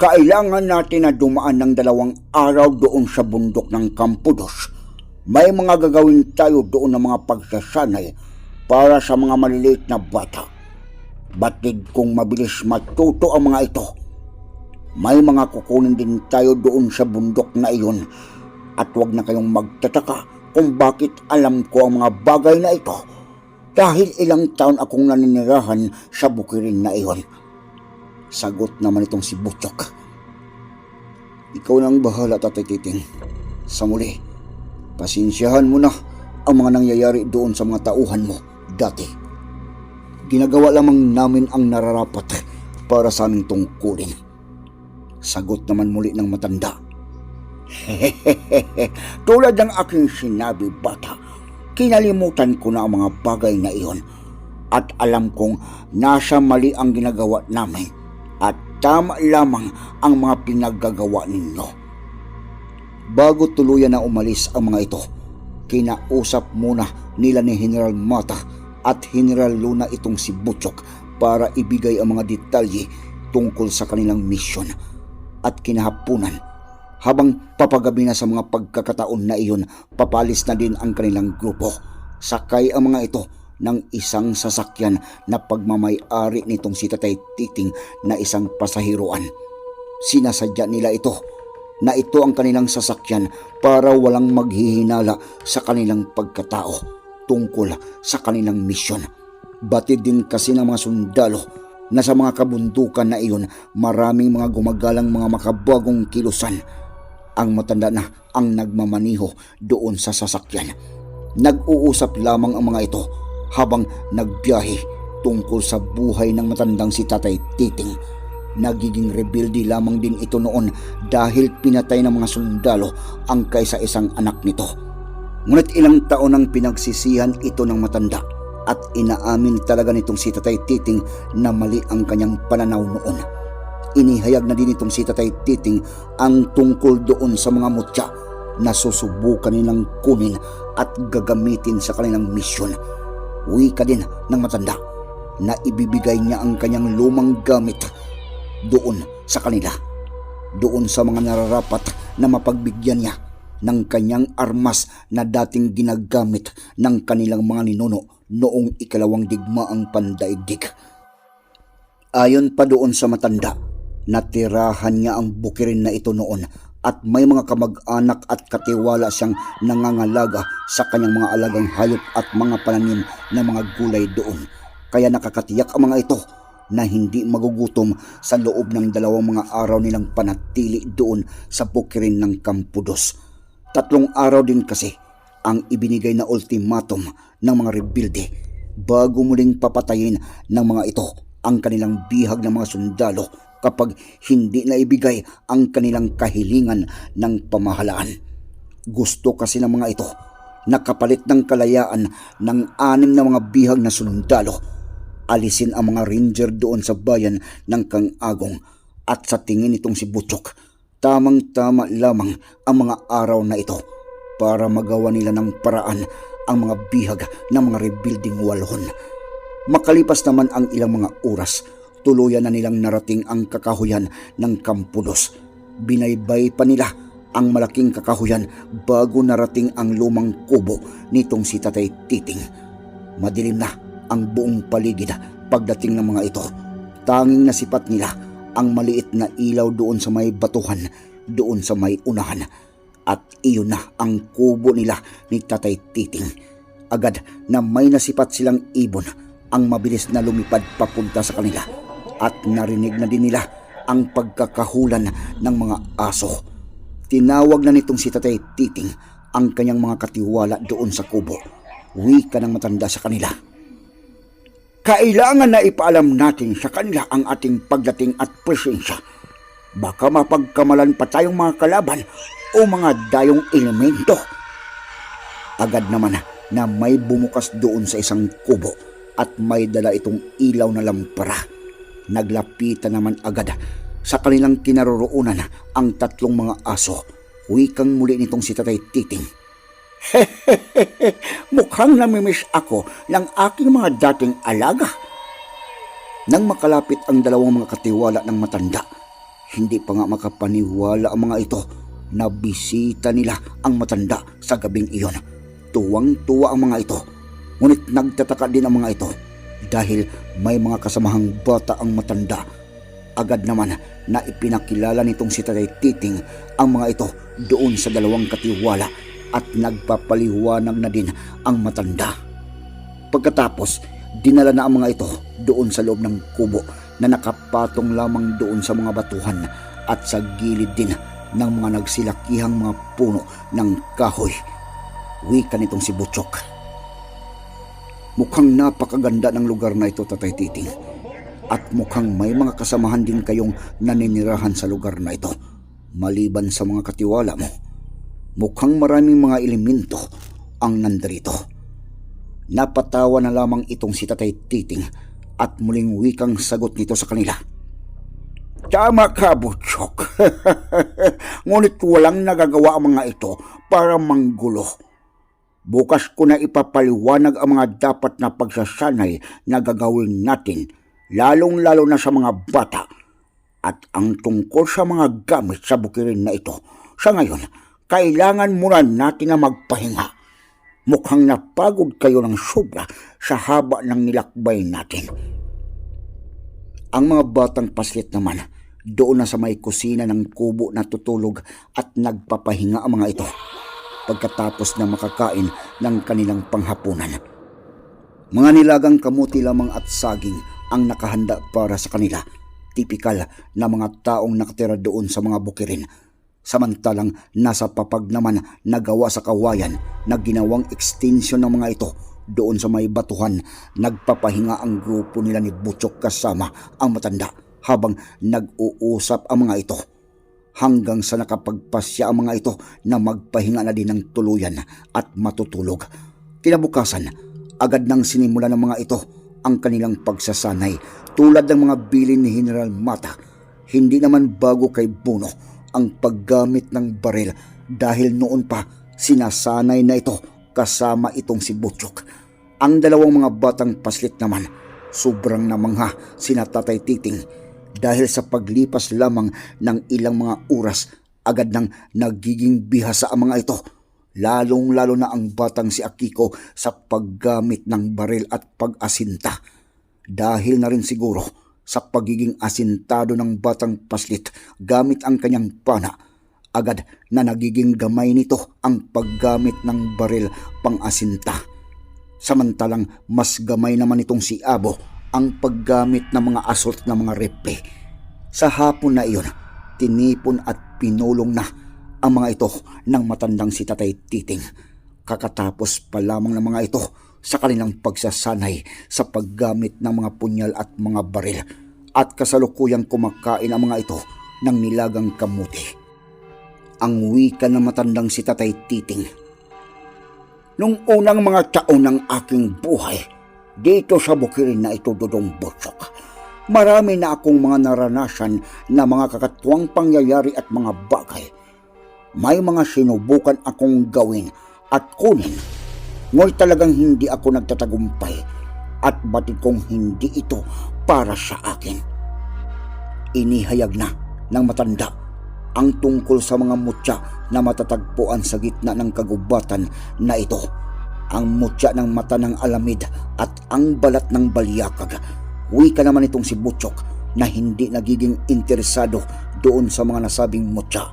Kailangan natin na dumaan ng dalawang araw doon sa bundok ng Campudos. May mga gagawin tayo doon ng mga pagsasanay para sa mga maliliit na bata. Batid kung mabilis matuto ang mga ito. May mga kukunin din tayo doon sa bundok na iyon at huwag na kayong magtataka kung bakit alam ko ang mga bagay na ito dahil ilang taon akong naninirahan sa bukirin na iyon. Sagot naman itong si Butchok. Ikaw nang bahala, Tatay Titing. Sa muli, pasensyahan mo na ang mga nangyayari doon sa mga tauhan mo dati. Ginagawa lamang namin ang nararapat para sa aming tungkulin. Sagot naman muli ng matanda. Tulad ng aking sinabi, bata, kinalimutan ko na ang mga bagay na iyon at alam kong nasa mali ang ginagawa namin at tama lamang ang mga pinaggagawa ninyo. Bago tuluyan na umalis ang mga ito, kinausap muna nila ni General Mata at General Luna itong si Butchok para ibigay ang mga detalye tungkol sa kanilang misyon at kinahapunan habang papagabi na sa mga pagkakataon na iyon papalis na din ang kanilang grupo sakay ang mga ito ng isang sasakyan na pagmamay-ari nitong si Tatay Titing na isang pasahiruan. Sinasadya nila ito na ito ang kanilang sasakyan para walang maghihinala sa kanilang pagkatao tungkol sa kanilang misyon. Batid din kasi ng mga sundalo na sa mga kabundukan na iyon maraming mga gumagalang mga makabagong kilusan. Ang matanda na ang nagmamaniho doon sa sasakyan. Nag-uusap lamang ang mga ito habang nagbiyahe tungkol sa buhay ng matandang si Tatay Titing. Nagiging rebelde lamang din ito noon dahil pinatay ng mga sundalo ang kaysa isang anak nito. Ngunit ilang taon ang pinagsisihan ito ng matanda at inaamin talaga nitong si Tatay Titing na mali ang kanyang pananaw noon. Inihayag na din itong si Tatay Titing ang tungkol doon sa mga mutya na susubukan nilang kunin at gagamitin sa kanilang misyon wika din ng matanda na ibibigay niya ang kanyang lumang gamit doon sa kanila. Doon sa mga nararapat na mapagbigyan niya ng kanyang armas na dating ginagamit ng kanilang mga ninuno noong ikalawang digmaang pandaigdig. Ayon pa doon sa matanda, natirahan niya ang bukirin na ito noon at may mga kamag-anak at katiwala siyang nangangalaga sa kanyang mga alagang hayop at mga pananim na mga gulay doon. Kaya nakakatiyak ang mga ito na hindi magugutom sa loob ng dalawang mga araw nilang panatili doon sa bukirin ng Kampudos. Tatlong araw din kasi ang ibinigay na ultimatum ng mga rebelde bago muling papatayin ng mga ito ang kanilang bihag ng mga sundalo kapag hindi na ibigay ang kanilang kahilingan ng pamahalaan. Gusto kasi ng mga ito na kapalit ng kalayaan ng anim na mga bihag na sundalo. Alisin ang mga ranger doon sa bayan ng Kangagong at sa tingin nitong si Butchok, tamang-tama lamang ang mga araw na ito para magawa nila ng paraan ang mga bihag ng mga rebuilding walhon. Makalipas naman ang ilang mga oras, tuluyan na nilang narating ang kakahuyan ng Kampudos. Binaybay pa nila ang malaking kakahuyan bago narating ang lumang kubo nitong si Tatay Titing. Madilim na ang buong paligid pagdating ng mga ito. Tanging nasipat nila ang maliit na ilaw doon sa may batuhan, doon sa may unahan. At iyon na ang kubo nila ni Tatay Titing. Agad na may nasipat silang ibon ang mabilis na lumipad papunta sa kanila. At narinig na din nila ang pagkakahulan ng mga aso. Tinawag na nitong si Tatay Titing ang kanyang mga katiwala doon sa kubo. Wika ng matanda sa kanila. Kailangan na ipaalam natin sa kanila ang ating pagdating at presensya. Baka mapagkamalan pa tayong mga kalaban o mga dayong elemento. Agad naman na may bumukas doon sa isang kubo at may dala itong ilaw na lampara. Naglapitan naman agad sa kanilang kinaroroonan ang tatlong mga aso. Wikang muli nitong si Tatay Titing. Mukhang namimiss ako ng aking mga dating alaga. Nang makalapit ang dalawang mga katiwala ng matanda, hindi pa nga makapaniwala ang mga ito na bisita nila ang matanda sa gabing iyon. Tuwang-tuwa ang mga ito, ngunit nagtataka din ang mga ito dahil may mga kasamahang bata ang matanda. Agad naman na ipinakilala nitong si Tatay Titing ang mga ito doon sa dalawang katiwala at nagpapaliwanag na din ang matanda. Pagkatapos, dinala na ang mga ito doon sa loob ng kubo na nakapatong lamang doon sa mga batuhan at sa gilid din ng mga nagsilakihang mga puno ng kahoy. Wika nitong si Butchok. Mukhang napakaganda ng lugar na ito, Tatay Titing. At mukhang may mga kasamahan din kayong naninirahan sa lugar na ito. Maliban sa mga katiwala mo. Mukhang maraming mga elemento ang nandarito. Napatawa na lamang itong si Tatay Titing at muling wikang sagot nito sa kanila. Tama ka, Butchok. Ngunit walang nagagawa ang mga ito para manggulo. Bukas ko na ipapaliwanag ang mga dapat na pagsasanay na gagawin natin, lalong-lalo na sa mga bata. At ang tungkol sa mga gamit sa bukirin na ito, sa ngayon, kailangan muna natin na magpahinga. Mukhang napagod kayo ng sobra sa haba ng nilakbay natin. Ang mga batang paslit naman, doon na sa may kusina ng kubo na tutulog at nagpapahinga ang mga ito pagkatapos na makakain ng kanilang panghapunan. Mga nilagang kamuti lamang at saging ang nakahanda para sa kanila. Tipikal na mga taong nakatira doon sa mga bukirin. Samantalang nasa papag naman na gawa sa kawayan na ginawang extension ng mga ito doon sa may batuhan, nagpapahinga ang grupo nila ni Butchok kasama ang matanda habang nag-uusap ang mga ito. Hanggang sa nakapagpasya ang mga ito na magpahinga na din ng tuluyan at matutulog. Kinabukasan, agad nang sinimula ng mga ito ang kanilang pagsasanay tulad ng mga bilin ni General Mata. Hindi naman bago kay Buno ang paggamit ng baril dahil noon pa sinasanay na ito kasama itong si Butchok. Ang dalawang mga batang paslit naman, sobrang namangha sina Tatay Titing dahil sa paglipas lamang ng ilang mga oras agad nang nagiging bihasa ang mga ito. Lalong-lalo na ang batang si Akiko sa paggamit ng baril at pag-asinta. Dahil na rin siguro sa pagiging asintado ng batang paslit gamit ang kanyang pana, agad na nagiging gamay nito ang paggamit ng baril pang-asinta. Samantalang mas gamay naman itong si Abo ang paggamit ng mga assault na mga rifle. Sa hapon na iyon, tinipon at pinulong na ang mga ito ng matandang si Tatay Titing. Kakatapos pa lamang ng mga ito sa kanilang pagsasanay sa paggamit ng mga punyal at mga baril at kasalukuyang kumakain ang mga ito ng nilagang kamuti. Ang wika ng matandang si Tatay Titing Nung unang mga taon ng aking buhay, dito sa bukirin na ito, Dudong Botsok, marami na akong mga naranasan na mga kakatuwang pangyayari at mga bagay. May mga sinubukan akong gawin at kunin, ngunit talagang hindi ako nagtatagumpay at batid kong hindi ito para sa akin. Inihayag na ng matanda ang tungkol sa mga mutya na matatagpuan sa gitna ng kagubatan na ito. Ang mutya ng mata ng alamid at ang balat ng balyakag. Wika naman itong si Butchok na hindi nagiging interesado doon sa mga nasabing mutya.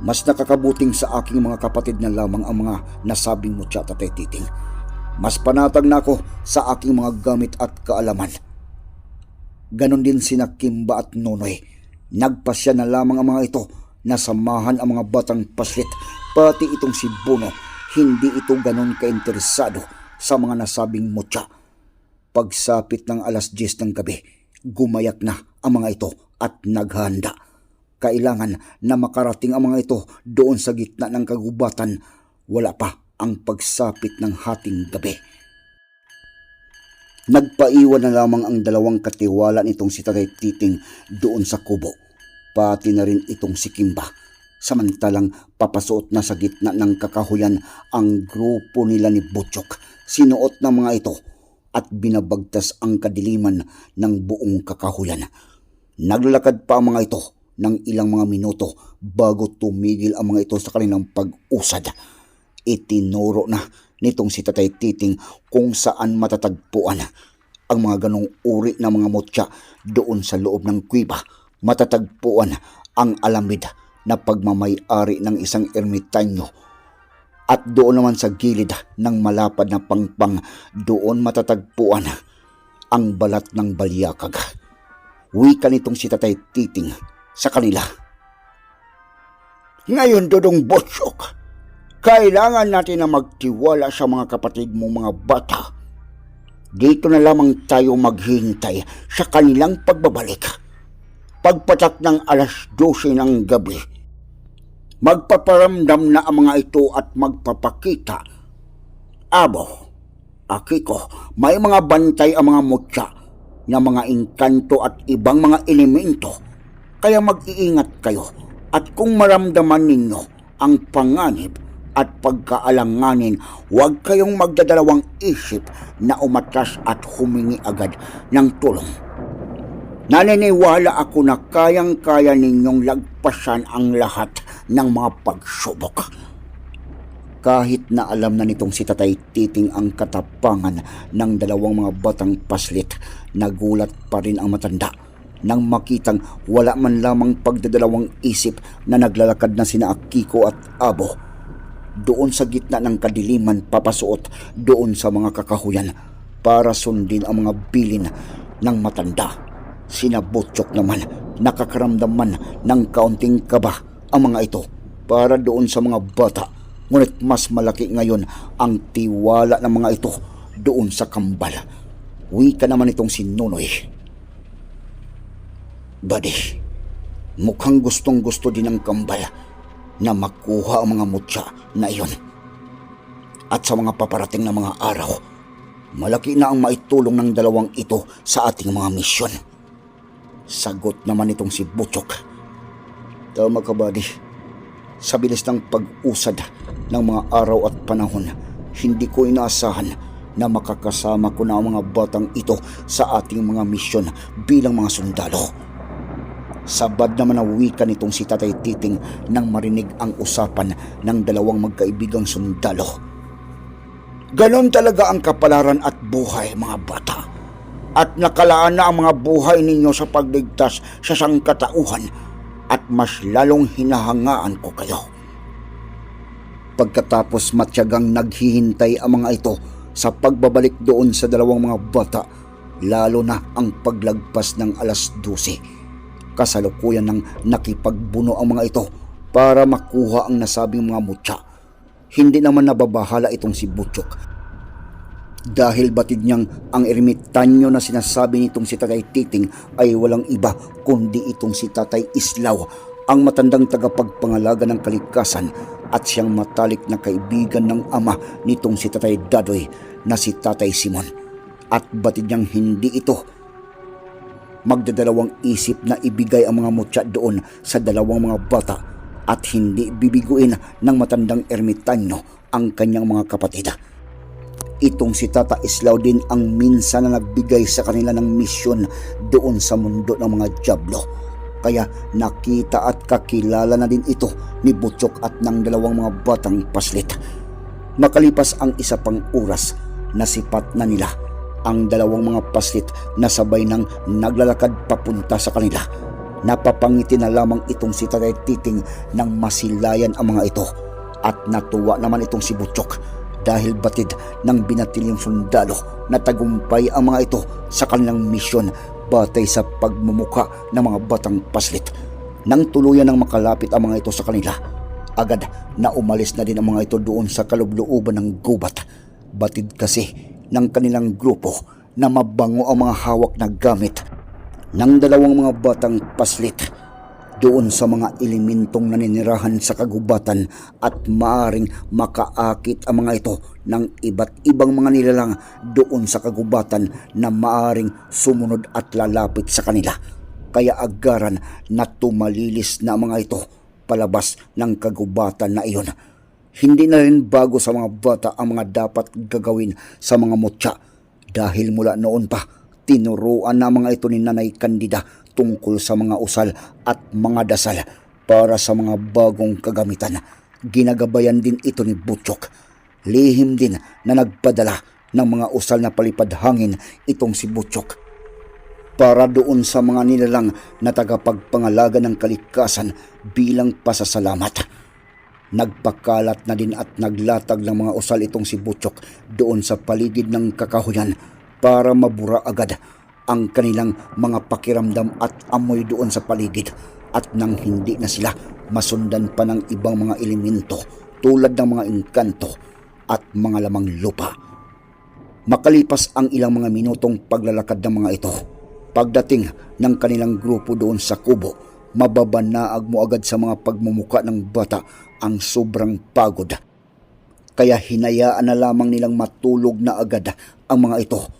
Mas nakakabuting sa aking mga kapatid na lamang ang mga nasabing mutya tatay titing. Mas panatag na ako sa aking mga gamit at kaalaman. Ganon din sina Kimba at Nonoy. Nagpasya na lamang ang mga ito na samahan ang mga batang paslit pati itong si Bono. Hindi ito ganon kainteresado sa mga nasabing mutya. Pagsapit ng alas 10 ng gabi, gumayak na ang mga ito at naghanda. Kailangan na makarating ang mga ito doon sa gitna ng kagubatan. Wala pa ang pagsapit ng hating gabi. Nagpaiwan na lamang ang dalawang katiwala nitong si Tatay Titing doon sa kubo. Pati na rin itong si Kimba. Samantalang papasuot na sa gitna ng kakahuyan ang grupo nila ni Butchok. Sinuot ng mga ito at binabagtas ang kadiliman ng buong kakahuyan. Naglalakad pa ang mga ito ng ilang mga minuto bago tumigil ang mga ito sa kanilang pag-usad. Itinuro na nitong si Tatay Titing kung saan matatagpuan ang mga ganong uri ng mga mutya doon sa loob ng kuiba. Matatagpuan ang alamid na pagmamayari ng isang ermitanyo at doon naman sa gilid ng malapad na pangpang doon matatagpuan ang balat ng balyakag. Wika nitong si Tatay Titing sa kanila. Ngayon, Dodong Bosyok, kailangan natin na magtiwala sa mga kapatid mong mga bata. Dito na lamang tayo maghihintay sa kanilang pagbabalik. Pagpatak ng alas 12 ng gabi, magpaparamdam na ang mga ito at magpapakita. Abo, Akiko, may mga bantay ang mga mutya na mga inkanto at ibang mga elemento. Kaya mag-iingat kayo at kung maramdaman ninyo ang panganib at pagkaalanganin, huwag kayong magdadalawang isip na umatras at humingi agad ng tulong. Naniniwala ako na kayang-kaya ninyong lagpasan ang lahat ng mga pagsubok. Kahit na alam na nitong si Tatay Titing ang katapangan ng dalawang mga batang paslit, nagulat pa rin ang matanda nang makitang wala man lamang pagdadalawang isip na naglalakad na sina Akiko at Abo. Doon sa gitna ng kadiliman papasuot doon sa mga kakahuyan para sundin ang mga bilin ng matanda. Sina Butchok naman nakakaramdam man ng kaunting kaba ang mga ito para doon sa mga bata. Ngunit mas malaki ngayon ang tiwala ng mga ito doon sa kambal. Wika naman itong si Nunoy. Buddy, mukhang gustong gusto din ng kambal na makuha ang mga mutya na iyon. At sa mga paparating na mga araw, malaki na ang maitulong ng dalawang ito sa ating mga misyon. Sagot naman itong si Butchok. Tama ka, buddy. Sa bilis ng pag-usad ng mga araw at panahon, hindi ko inaasahan na makakasama ko na ang mga batang ito sa ating mga misyon bilang mga sundalo. Sabad naman na wika nitong si Tatay Titing nang marinig ang usapan ng dalawang magkaibigang sundalo. Ganon talaga ang kapalaran at buhay, mga bata. At nakalaan na ang mga buhay ninyo sa pagligtas sa sangkatauhan at mas lalong hinahangaan ko kayo. Pagkatapos matyagang naghihintay ang mga ito sa pagbabalik doon sa dalawang mga bata, lalo na ang paglagpas ng alas 12 kasalukuyan ng nakipagbuno ang mga ito para makuha ang nasabing mga mutya. Hindi naman nababahala itong si Butchok. Dahil batid niyang ang ermitanyo na sinasabi nitong si Tatay Titing ay walang iba kundi itong si Tatay Islaw, ang matandang tagapagpangalaga ng kalikasan at siyang matalik na kaibigan ng ama nitong si Tatay Dadoy na si Tatay Simon. At batid niyang hindi ito magdadalawang isip na ibigay ang mga mutya doon sa dalawang mga bata at hindi bibiguin ng matandang ermitanyo ang kanyang mga kapatid. Itong si Tata Islaw din ang minsan na nagbigay sa kanila ng misyon doon sa mundo ng mga Diablo. Kaya nakita at kakilala na din ito ni Butchok at ng dalawang mga batang paslit. Makalipas ang isa pang oras, nasipat na nila ang dalawang mga paslit na sabay nang naglalakad papunta sa kanila. Napapangiti na lamang itong si Tatay Titing nang masilayan ang mga ito at natuwa naman itong si Butchok dahil batid ng binatilyong sundalo na tagumpay ang mga ito sa kanilang misyon batay sa pagmumuka ng mga batang paslit. Nang tuluyan ng makalapit ang mga ito sa kanila, agad na umalis na din ang mga ito doon sa kalublooban ng gubat. Batid kasi ng kanilang grupo na mabango ang mga hawak na gamit ng dalawang mga batang paslit doon sa mga elementong naninirahan sa kagubatan at maaring makaakit ang mga ito ng iba't ibang mga nilalang doon sa kagubatan na maaring sumunod at lalapit sa kanila. Kaya agaran na tumalilis na mga ito palabas ng kagubatan na iyon. Hindi na rin bago sa mga bata ang mga dapat gagawin sa mga mutya dahil mula noon pa tinuruan na mga ito ni Nanay Candida tungkol sa mga usal at mga dasal para sa mga bagong kagamitan. Ginagabayan din ito ni Butchok. Lihim din na nagpadala ng mga usal na palipad hangin itong si Butchok para doon sa mga nilalang na tagapagpangalaga ng kalikasan bilang pasasalamat. Nagpakalat na din at naglatag ng mga usal itong si Butchok doon sa paligid ng kakahuyan para mabura agad ang kanilang mga pakiramdam at amoy doon sa paligid at nang hindi na sila masundan pa ng ibang mga elemento tulad ng mga engkanto at mga lamang lupa. Makalipas ang ilang mga minutong paglalakad ng mga ito, pagdating ng kanilang grupo doon sa kubo, mababanaag mo agad sa mga pagmumuka ng bata ang sobrang pagod. Kaya hinayaan na lamang nilang matulog na agad ang mga ito.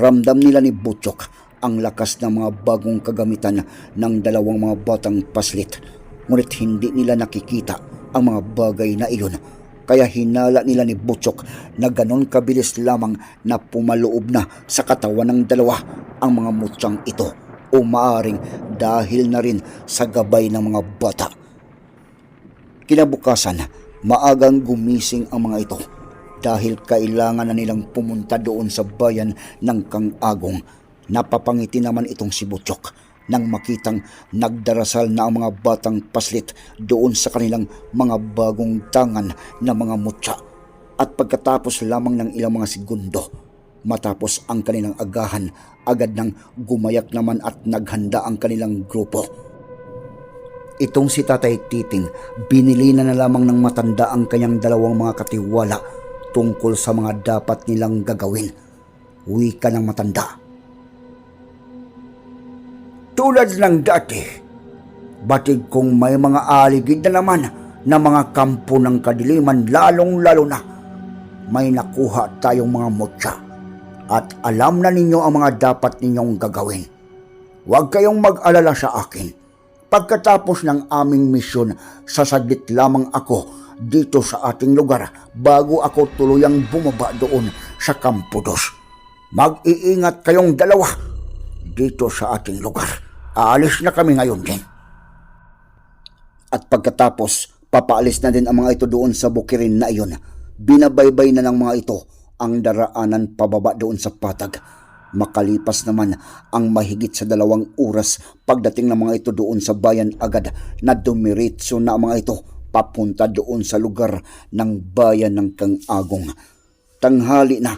Ramdam nila ni Butchok ang lakas ng mga bagong kagamitan ng dalawang mga batang paslit. Ngunit hindi nila nakikita ang mga bagay na iyon. Kaya hinala nila ni Butchok na ganon kabilis lamang na pumaloob na sa katawan ng dalawa ang mga mutsang ito o maaring dahil na rin sa gabay ng mga bata. Kinabukasan, maagang gumising ang mga ito dahil kailangan na nilang pumunta doon sa bayan ng Kangagong. Napapangiti naman itong si Butchok nang makitang nagdarasal na ang mga batang paslit doon sa kanilang mga bagong tangan na mga mutya. At pagkatapos lamang ng ilang mga segundo, matapos ang kanilang agahan, agad nang gumayak naman at naghanda ang kanilang grupo. Itong si Tatay Titing, binili na na lamang ng matanda ang kanyang dalawang mga katiwala tungkol sa mga dapat nilang gagawin. Wika ng matanda. Tulad ng dati, batig kong may mga aligid na naman na mga kampo ng kadiliman lalong-lalo na may nakuha tayong mga mutya at alam na ninyo ang mga dapat ninyong gagawin. Huwag kayong mag-alala sa akin. Pagkatapos ng aming misyon, sasaglit lamang ako dito sa ating lugar bago ako tuluyang bumaba doon sa Kampo Dos. Mag-iingat kayong dalawa dito sa ating lugar. Aalis na kami ngayon din. At pagkatapos, papaalis na din ang mga ito doon sa bukirin na iyon. Binabaybay na ng mga ito ang daraanan pababa doon sa patag. Makalipas naman ang mahigit sa dalawang oras pagdating ng mga ito doon sa bayan agad na dumiritso na ang mga ito papunta doon sa lugar ng bayan ng Kangagong. Tanghali na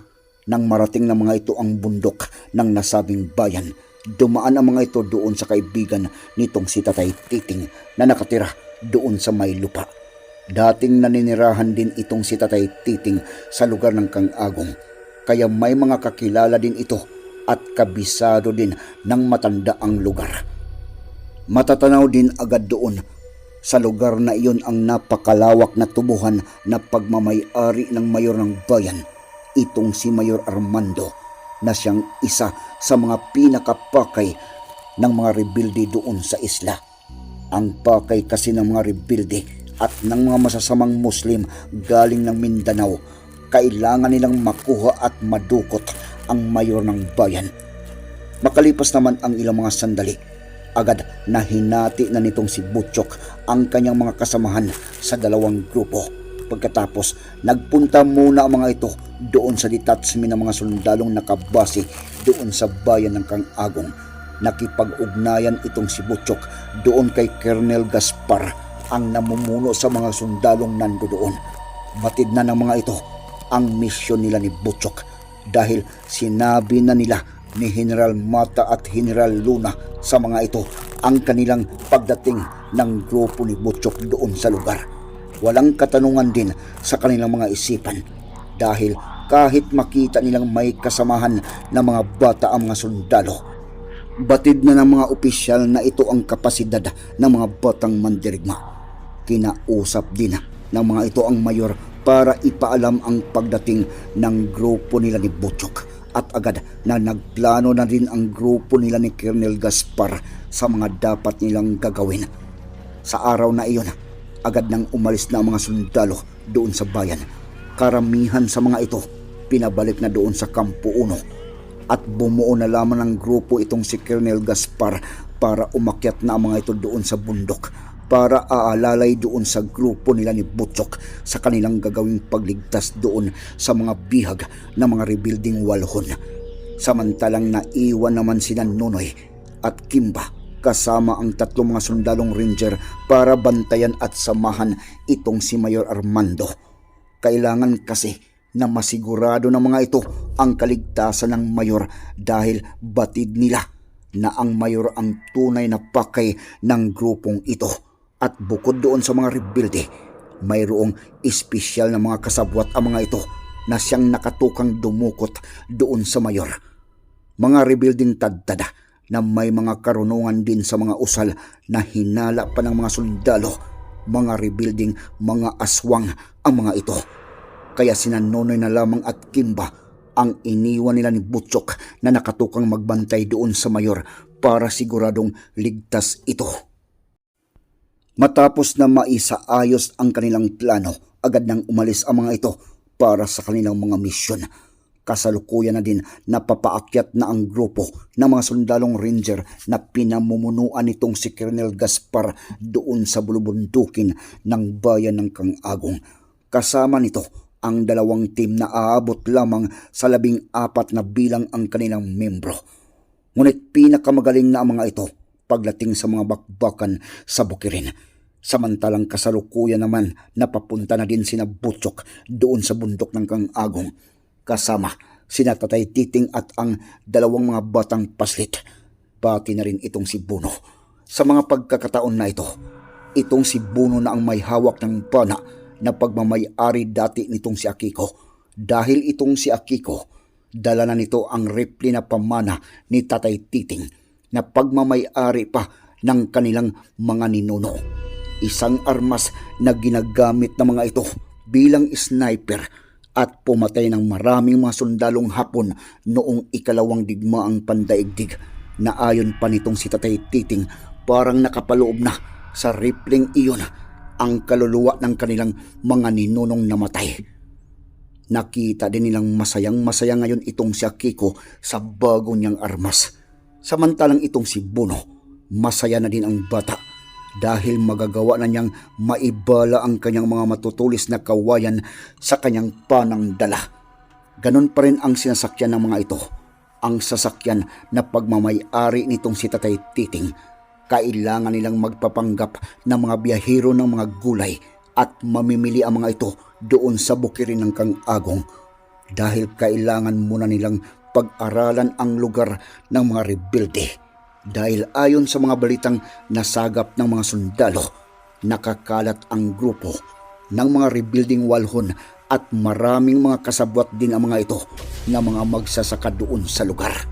nang marating ng mga ito ang bundok ng nasabing bayan. Dumaan ang mga ito doon sa kaibigan nitong si Tatay Titing na nakatira doon sa may lupa. Dating naninirahan din itong si Tatay Titing sa lugar ng Kangagong. Kaya may mga kakilala din ito at kabisado din ng matanda ang lugar. Matatanaw din agad doon sa lugar na iyon ang napakalawak na tubuhan na pagmamayari ng mayor ng bayan, itong si Mayor Armando, na siyang isa sa mga pinakapakay ng mga rebelde doon sa isla. Ang pakay kasi ng mga rebelde at ng mga masasamang Muslim galing ng Mindanao, kailangan nilang makuha at madukot ang mayor ng bayan. Makalipas naman ang ilang mga sandali, agad na hinati na nitong si Butchok ang kanyang mga kasamahan sa dalawang grupo. pagkatapos nagpunta muna ang mga ito doon sa detachment ng mga sundalong nakabase doon sa bayan ng Kangagong. Nakipag-ugnayan itong si Butchok doon kay Colonel Gaspar ang namumuno sa mga sundalong nando doon. Batid na ng mga ito ang misyon nila ni Butchok dahil sinabi na nila ni General Mata at General Luna sa mga ito ang kanilang pagdating ng grupo ni Butchok doon sa lugar. Walang katanungan din sa kanilang mga isipan dahil kahit makita nilang may kasamahan ng mga bata ang mga sundalo, batid na ng mga opisyal na ito ang kapasidad ng mga batang mandirigma. Kinausap din ng mga ito ang mayor para ipaalam ang pagdating ng grupo nila ni Butchok at agad na nagplano na rin ang grupo nila ni Colonel Gaspar sa mga dapat nilang gagawin. Sa araw na iyon, agad nang umalis na ang mga sundalo doon sa bayan. Karamihan sa mga ito, pinabalik na doon sa Kampo 1 at bumuo na lamang ng grupo itong si Colonel Gaspar para umakyat na ang mga ito doon sa bundok para aalalay doon sa grupo nila ni Butchok sa kanilang gagawing pagligtas doon sa mga bihag ng mga rebuilding walhon. Samantalang naiwan naman sina Nonoy at Kimba kasama ang tatlong mga sundalong ranger para bantayan at samahan itong si Mayor Armando. Kailangan kasi na masigurado ng mga ito ang kaligtasan ng mayor dahil batid nila na ang mayor ang tunay na pakay ng grupong ito. At bukod doon sa mga rebuilde, mayroong espesyal na mga kasabwat ang mga ito na siyang nakatukang dumukot doon sa mayor. Mga rebuilding tadtada na may mga karunungan din sa mga usal na hinala pa ng mga sundalo, mga rebuilding mga aswang ang mga ito. Kaya sina Nonoy na lamang at Kimba ang iniwan nila ni Butchok na nakatukang magbantay doon sa mayor para siguradong ligtas ito. Matapos na maisaayos ang kanilang plano, agad nang umalis ang mga ito para sa kanilang mga misyon. Kasalukuyan na din napapaakyat na ang grupo ng mga sundalong ranger na pinamumunuan nitong si Colonel Gaspar doon sa bulubundukin ng bayan ng Kangagong. Kasama nito ang dalawang team na aabot lamang sa labing apat na bilang ang kanilang membro. Ngunit pinakamagaling na ang mga ito pagdating sa mga bakbakan sa bukirin. Samantalang kasalukuyan naman napapunta na din sina Butchok doon sa bundok ng Kangagong kasama sina Tatay Titing at ang dalawang mga batang paslit. Pati na rin itong si Buno. Sa mga pagkakataon na ito, itong si Buno na ang may hawak ng pana na pagmamayari dati nitong si Akiko. Dahil itong si Akiko, dala na nito ang repli na pamana ni Tatay Titing na pagmamayari pa ng kanilang mga ninuno. Isang armas na ginagamit ng mga ito bilang sniper at pumatay ng maraming mga sundalong hapon noong ikalawang digmaang pandaigdig na ayon pa nitong si Tatay Titing parang nakapaloob na sa ripling iyon ang kaluluwa ng kanilang mga ninunong namatay. Nakita din nilang masayang masaya ngayon itong si Akiko sa bago niyang armas. Samantalang itong si Buno, masaya na din ang bata dahil magagawa na niyang maibala ang kanyang mga matutulis na kawayan sa kanyang panang dala. Ganon pa rin ang sinasakyan ng mga ito. Ang sasakyan na pagmamayari nitong si Tatay Titing. Kailangan nilang magpapanggap ng mga biyahero ng mga gulay at mamimili ang mga ito doon sa bukirin ng Kangagong dahil kailangan muna nilang pag-aralan ang lugar ng mga rebuilde dahil ayon sa mga balitang nasagap ng mga sundalo, nakakalat ang grupo ng mga rebuilding walhon at maraming mga kasabwat din ang mga ito na mga magsasaka doon sa lugar.